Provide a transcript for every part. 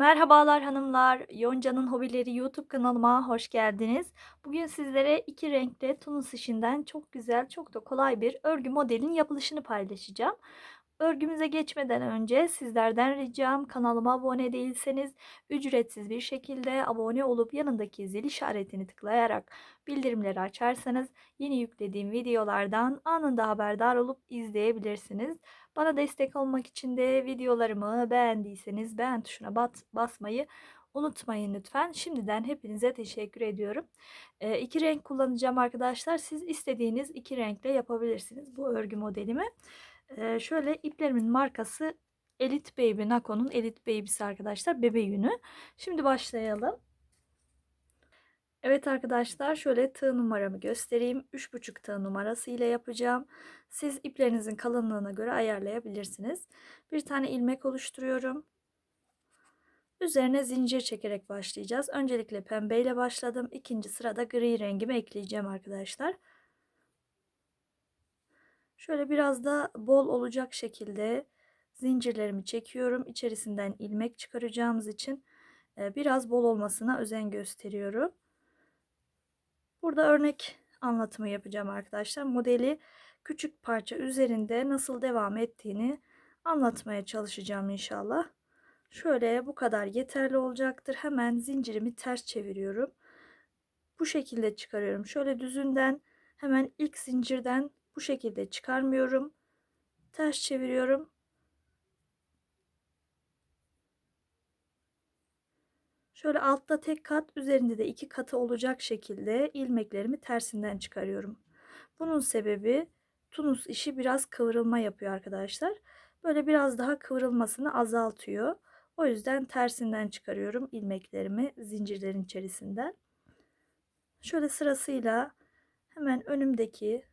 Merhabalar hanımlar, Yonca'nın Hobileri YouTube kanalıma hoş geldiniz. Bugün sizlere iki renkli tunus işinden çok güzel, çok da kolay bir örgü modelin yapılışını paylaşacağım. Örgümüze geçmeden önce sizlerden ricam kanalıma abone değilseniz ücretsiz bir şekilde abone olup yanındaki zil işaretini tıklayarak bildirimleri açarsanız yeni yüklediğim videolardan anında haberdar olup izleyebilirsiniz. Bana destek olmak için de videolarımı beğendiyseniz beğen tuşuna bat, basmayı unutmayın lütfen. Şimdiden hepinize teşekkür ediyorum. E, iki renk kullanacağım arkadaşlar. Siz istediğiniz iki renkle yapabilirsiniz bu örgü modelimi. Şöyle iplerimin markası Elite Baby Nako'nun Elite Baby'si arkadaşlar. Bebe yünü. Şimdi başlayalım. Evet arkadaşlar şöyle tığ numaramı göstereyim. 3,5 tığ numarası ile yapacağım. Siz iplerinizin kalınlığına göre ayarlayabilirsiniz. Bir tane ilmek oluşturuyorum. Üzerine zincir çekerek başlayacağız. Öncelikle pembe ile başladım. İkinci sırada gri rengimi ekleyeceğim arkadaşlar. Şöyle biraz da bol olacak şekilde zincirlerimi çekiyorum. İçerisinden ilmek çıkaracağımız için biraz bol olmasına özen gösteriyorum. Burada örnek anlatımı yapacağım arkadaşlar. Modeli küçük parça üzerinde nasıl devam ettiğini anlatmaya çalışacağım inşallah. Şöyle bu kadar yeterli olacaktır. Hemen zincirimi ters çeviriyorum. Bu şekilde çıkarıyorum. Şöyle düzünden hemen ilk zincirden bu şekilde çıkarmıyorum. Ters çeviriyorum. Şöyle altta tek kat üzerinde de iki katı olacak şekilde ilmeklerimi tersinden çıkarıyorum. Bunun sebebi tunus işi biraz kıvrılma yapıyor arkadaşlar. Böyle biraz daha kıvrılmasını azaltıyor. O yüzden tersinden çıkarıyorum ilmeklerimi zincirlerin içerisinden. Şöyle sırasıyla hemen önümdeki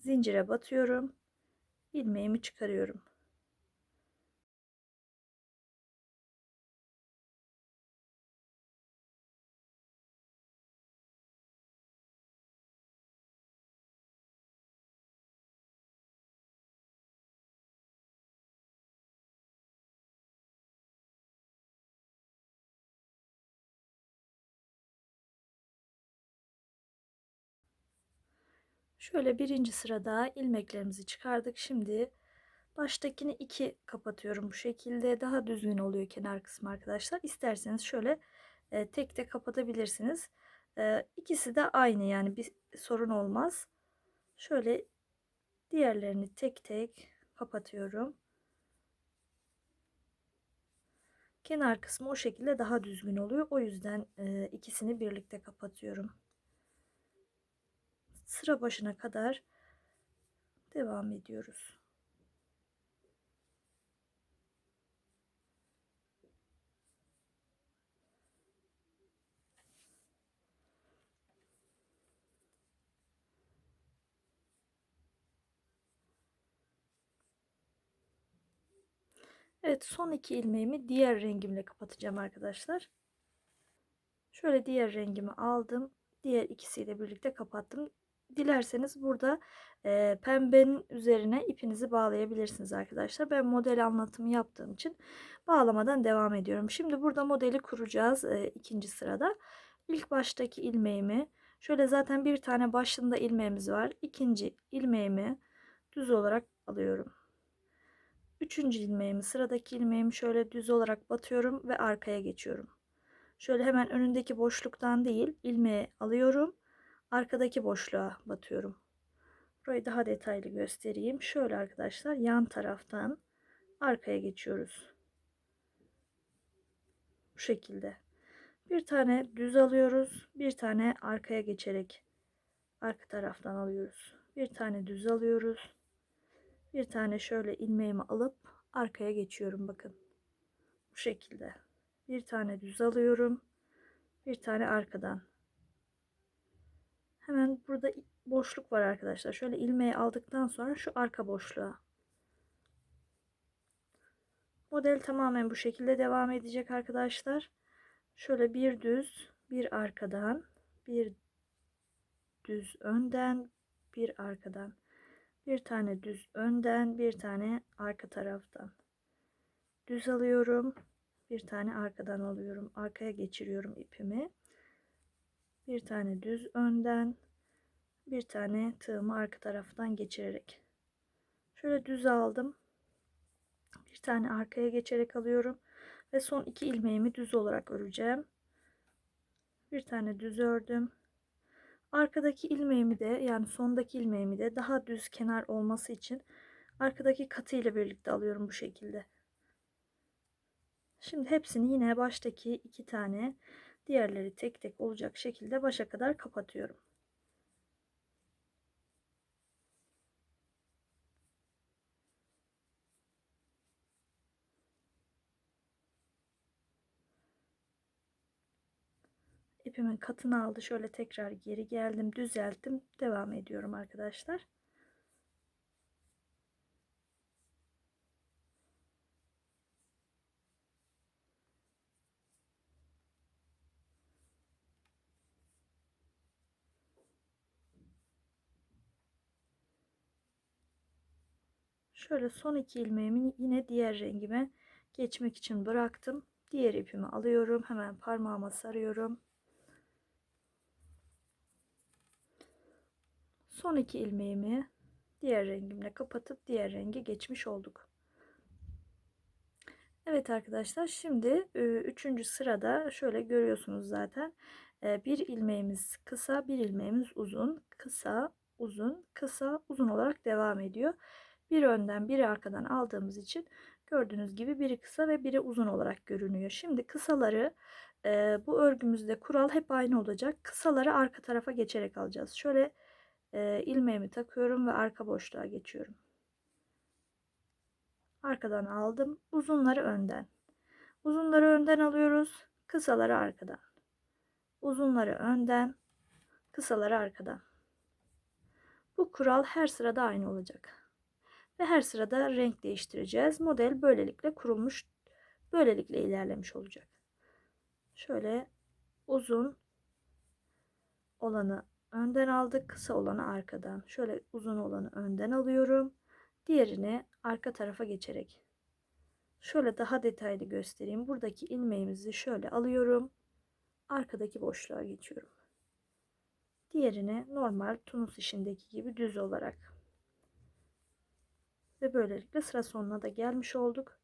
zincire batıyorum. ilmeğimi çıkarıyorum. Şöyle birinci sırada ilmeklerimizi çıkardık. Şimdi baştakini iki kapatıyorum bu şekilde. Daha düzgün oluyor kenar kısmı arkadaşlar. İsterseniz şöyle e, tek de kapatabilirsiniz. E, ikisi de aynı yani bir sorun olmaz. Şöyle diğerlerini tek tek kapatıyorum. Kenar kısmı o şekilde daha düzgün oluyor. O yüzden e, ikisini birlikte kapatıyorum sıra başına kadar devam ediyoruz. Evet son iki ilmeğimi diğer rengimle kapatacağım arkadaşlar. Şöyle diğer rengimi aldım. Diğer ikisiyle birlikte kapattım. Dilerseniz burada e, pembenin üzerine ipinizi bağlayabilirsiniz arkadaşlar. Ben model anlatımı yaptığım için bağlamadan devam ediyorum. Şimdi burada modeli kuracağız e, ikinci sırada. İlk baştaki ilmeğimi şöyle zaten bir tane başında ilmeğimiz var. İkinci ilmeğimi düz olarak alıyorum. Üçüncü ilmeğimi sıradaki ilmeğimi şöyle düz olarak batıyorum ve arkaya geçiyorum. Şöyle hemen önündeki boşluktan değil ilmeği alıyorum arkadaki boşluğa batıyorum. Burayı daha detaylı göstereyim. Şöyle arkadaşlar yan taraftan arkaya geçiyoruz. Bu şekilde. Bir tane düz alıyoruz. Bir tane arkaya geçerek arka taraftan alıyoruz. Bir tane düz alıyoruz. Bir tane şöyle ilmeğimi alıp arkaya geçiyorum bakın. Bu şekilde. Bir tane düz alıyorum. Bir tane arkadan Hemen burada boşluk var arkadaşlar. Şöyle ilmeği aldıktan sonra şu arka boşluğa. Model tamamen bu şekilde devam edecek arkadaşlar. Şöyle bir düz, bir arkadan, bir düz önden, bir arkadan. Bir tane düz önden, bir tane arka taraftan. Düz alıyorum. Bir tane arkadan alıyorum. Arkaya geçiriyorum ipimi. Bir tane düz önden. Bir tane tığımı arka taraftan geçirerek. Şöyle düz aldım. Bir tane arkaya geçerek alıyorum. Ve son iki ilmeğimi düz olarak öreceğim. Bir tane düz ördüm. Arkadaki ilmeğimi de yani sondaki ilmeğimi de daha düz kenar olması için arkadaki katı ile birlikte alıyorum bu şekilde. Şimdi hepsini yine baştaki iki tane diğerleri tek tek olacak şekilde başa kadar kapatıyorum. ipimin katını aldı. Şöyle tekrar geri geldim, düzelttim. Devam ediyorum arkadaşlar. Şöyle son iki ilmeğimi yine diğer rengime geçmek için bıraktım. Diğer ipimi alıyorum. Hemen parmağıma sarıyorum. Son iki ilmeğimi diğer rengimle kapatıp diğer renge geçmiş olduk. Evet arkadaşlar şimdi üçüncü sırada şöyle görüyorsunuz zaten bir ilmeğimiz kısa bir ilmeğimiz uzun kısa uzun kısa uzun olarak devam ediyor. Bir önden biri arkadan aldığımız için gördüğünüz gibi biri kısa ve biri uzun olarak görünüyor. Şimdi kısaları bu örgümüzde kural hep aynı olacak. Kısaları arka tarafa geçerek alacağız. Şöyle e, ilmeğimi takıyorum ve arka boşluğa geçiyorum. Arkadan aldım. Uzunları önden. Uzunları önden alıyoruz. Kısaları arkadan. Uzunları önden. Kısaları arkadan. Bu kural her sırada aynı olacak. Ve her sırada renk değiştireceğiz. Model böylelikle kurulmuş, böylelikle ilerlemiş olacak. Şöyle uzun olanı önden aldık. Kısa olanı arkadan. Şöyle uzun olanı önden alıyorum. Diğerini arka tarafa geçerek. Şöyle daha detaylı göstereyim. Buradaki ilmeğimizi şöyle alıyorum. Arkadaki boşluğa geçiyorum. Diğerini normal tunus işindeki gibi düz olarak. Ve böylelikle sıra sonuna da gelmiş olduk.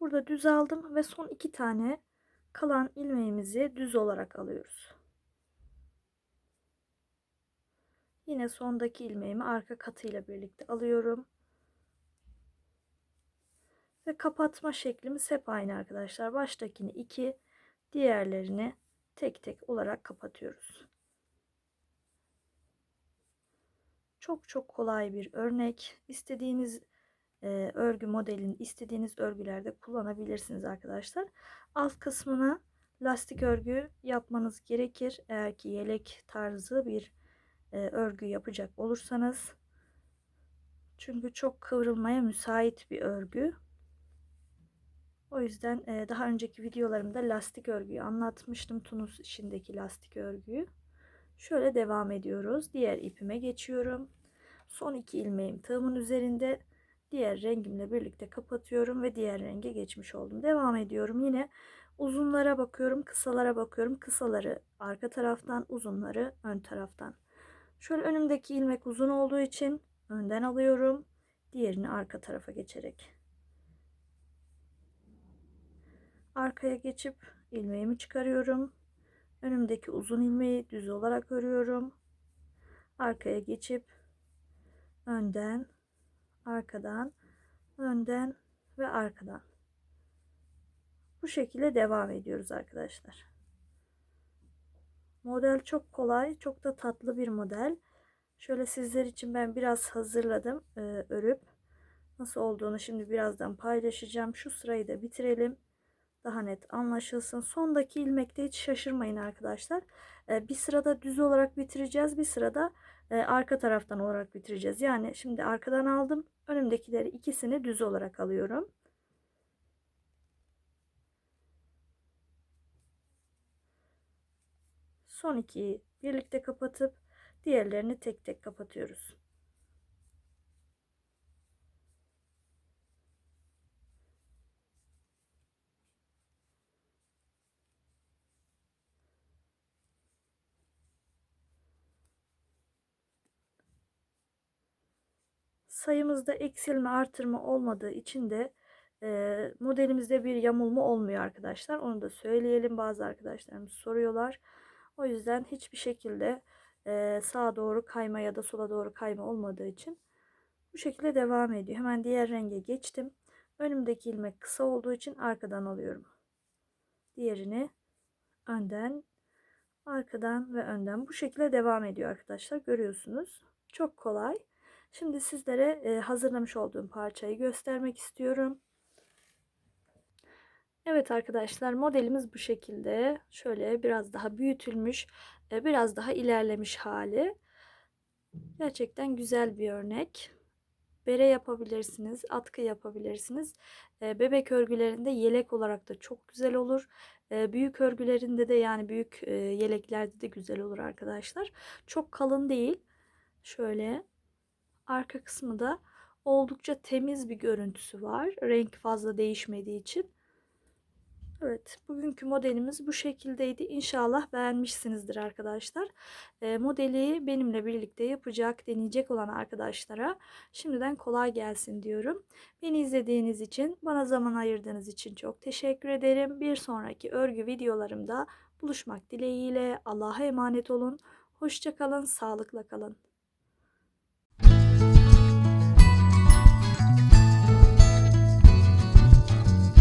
Burada düz aldım ve son iki tane kalan ilmeğimizi düz olarak alıyoruz. Yine sondaki ilmeğimi arka katıyla birlikte alıyorum. Ve kapatma şeklimiz hep aynı arkadaşlar. Baştakini iki, diğerlerini tek tek olarak kapatıyoruz. Çok çok kolay bir örnek. İstediğiniz e, örgü modelini istediğiniz örgülerde kullanabilirsiniz arkadaşlar. Alt kısmına lastik örgü yapmanız gerekir. Eğer ki yelek tarzı bir e, örgü yapacak olursanız. Çünkü çok kıvrılmaya müsait bir örgü. O yüzden e, daha önceki videolarımda lastik örgüyü anlatmıştım. Tunus işindeki lastik örgüyü. Şöyle devam ediyoruz. Diğer ipime geçiyorum. Son iki ilmeğim tığımın üzerinde diğer rengimle birlikte kapatıyorum ve diğer renge geçmiş oldum. Devam ediyorum. Yine uzunlara bakıyorum, kısalara bakıyorum. Kısaları arka taraftan, uzunları ön taraftan. Şöyle önümdeki ilmek uzun olduğu için önden alıyorum. Diğerini arka tarafa geçerek. Arkaya geçip ilmeğimi çıkarıyorum. Önümdeki uzun ilmeği düz olarak örüyorum. Arkaya geçip önden arkadan, önden ve arkadan. Bu şekilde devam ediyoruz arkadaşlar. Model çok kolay, çok da tatlı bir model. Şöyle sizler için ben biraz hazırladım e, örüp. Nasıl olduğunu şimdi birazdan paylaşacağım. Şu sırayı da bitirelim. Daha net anlaşılsın. Sondaki ilmekte hiç şaşırmayın arkadaşlar. E, bir sırada düz olarak bitireceğiz. Bir sırada e, arka taraftan olarak bitireceğiz. Yani şimdi arkadan aldım. Önümdekileri ikisini düz olarak alıyorum. Son ikiyi birlikte kapatıp diğerlerini tek tek kapatıyoruz. Sayımızda eksilme artırma olmadığı için de e, modelimizde bir yamulma olmuyor arkadaşlar. Onu da söyleyelim. Bazı arkadaşlarımız soruyorlar. O yüzden hiçbir şekilde e, sağa doğru kayma ya da sola doğru kayma olmadığı için bu şekilde devam ediyor. Hemen diğer renge geçtim. Önümdeki ilmek kısa olduğu için arkadan alıyorum. Diğerini önden, arkadan ve önden bu şekilde devam ediyor arkadaşlar. Görüyorsunuz. Çok kolay. Şimdi sizlere e, hazırlamış olduğum parçayı göstermek istiyorum. Evet arkadaşlar modelimiz bu şekilde. Şöyle biraz daha büyütülmüş, e, biraz daha ilerlemiş hali. Gerçekten güzel bir örnek. Bere yapabilirsiniz, atkı yapabilirsiniz. E, bebek örgülerinde yelek olarak da çok güzel olur. Büyük örgülerinde de yani büyük yeleklerde de güzel olur arkadaşlar. Çok kalın değil. Şöyle arka kısmı da oldukça temiz bir görüntüsü var. Renk fazla değişmediği için. Evet, bugünkü modelimiz bu şekildeydi. İnşallah beğenmişsinizdir arkadaşlar. E, modeli benimle birlikte yapacak, deneyecek olan arkadaşlara şimdiden kolay gelsin diyorum. Beni izlediğiniz için, bana zaman ayırdığınız için çok teşekkür ederim. Bir sonraki örgü videolarımda buluşmak dileğiyle Allah'a emanet olun. Hoşçakalın, sağlıkla kalın.